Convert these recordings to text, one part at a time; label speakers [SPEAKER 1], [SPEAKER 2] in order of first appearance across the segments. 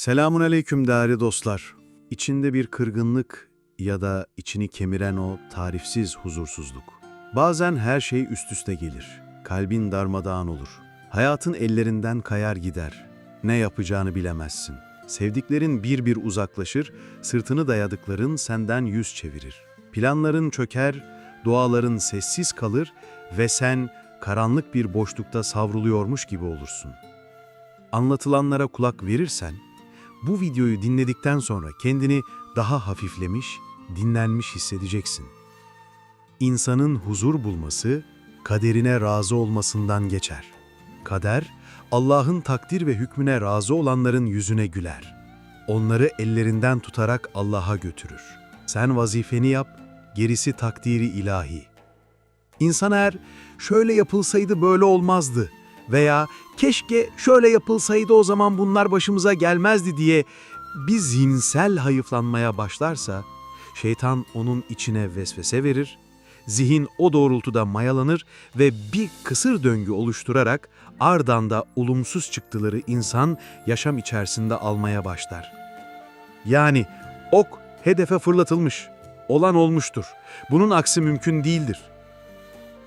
[SPEAKER 1] Selamun aleyküm değerli dostlar. İçinde bir kırgınlık ya da içini kemiren o tarifsiz huzursuzluk. Bazen her şey üst üste gelir. Kalbin darmadağın olur. Hayatın ellerinden kayar gider. Ne yapacağını bilemezsin. Sevdiklerin bir bir uzaklaşır, sırtını dayadıkların senden yüz çevirir. Planların çöker, duaların sessiz kalır ve sen karanlık bir boşlukta savruluyormuş gibi olursun. Anlatılanlara kulak verirsen, bu videoyu dinledikten sonra kendini daha hafiflemiş, dinlenmiş hissedeceksin. İnsanın huzur bulması, kaderine razı olmasından geçer. Kader, Allah'ın takdir ve hükmüne razı olanların yüzüne güler. Onları ellerinden tutarak Allah'a götürür. Sen vazifeni yap, gerisi takdiri ilahi. İnsan eğer şöyle yapılsaydı böyle olmazdı veya keşke şöyle yapılsaydı o zaman bunlar başımıza gelmezdi diye bir zihinsel hayıflanmaya başlarsa şeytan onun içine vesvese verir, zihin o doğrultuda mayalanır ve bir kısır döngü oluşturarak ardanda da olumsuz çıktıları insan yaşam içerisinde almaya başlar. Yani ok hedefe fırlatılmış, olan olmuştur. Bunun aksi mümkün değildir.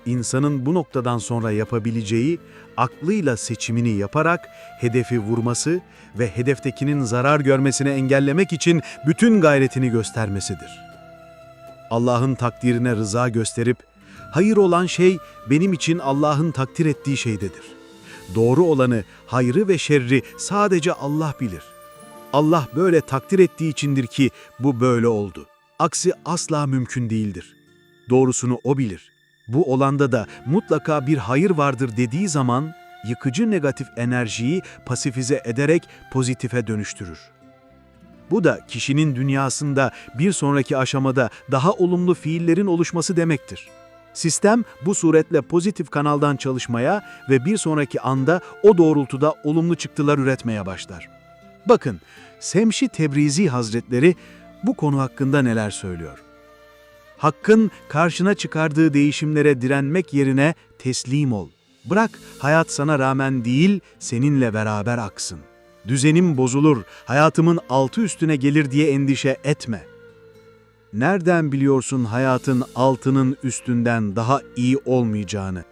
[SPEAKER 1] İnsanın bu noktadan sonra yapabileceği aklıyla seçimini yaparak hedefi vurması ve hedeftekinin zarar görmesini engellemek için bütün gayretini göstermesidir. Allah'ın takdirine rıza gösterip hayır olan şey benim için Allah'ın takdir ettiği şeydedir. Doğru olanı, hayrı ve şerri sadece Allah bilir. Allah böyle takdir ettiği içindir ki bu böyle oldu. Aksi asla mümkün değildir. Doğrusunu o bilir. Bu olanda da mutlaka bir hayır vardır dediği zaman yıkıcı negatif enerjiyi pasifize ederek pozitife dönüştürür. Bu da kişinin dünyasında bir sonraki aşamada daha olumlu fiillerin oluşması demektir. Sistem bu suretle pozitif kanaldan çalışmaya ve bir sonraki anda o doğrultuda olumlu çıktılar üretmeye başlar. Bakın, Semşi Tebrizi Hazretleri bu konu hakkında neler söylüyor? Hakkın karşına çıkardığı değişimlere direnmek yerine teslim ol. Bırak hayat sana rağmen değil, seninle beraber aksın. Düzenim bozulur, hayatımın altı üstüne gelir diye endişe etme. Nereden biliyorsun hayatın altının üstünden daha iyi olmayacağını?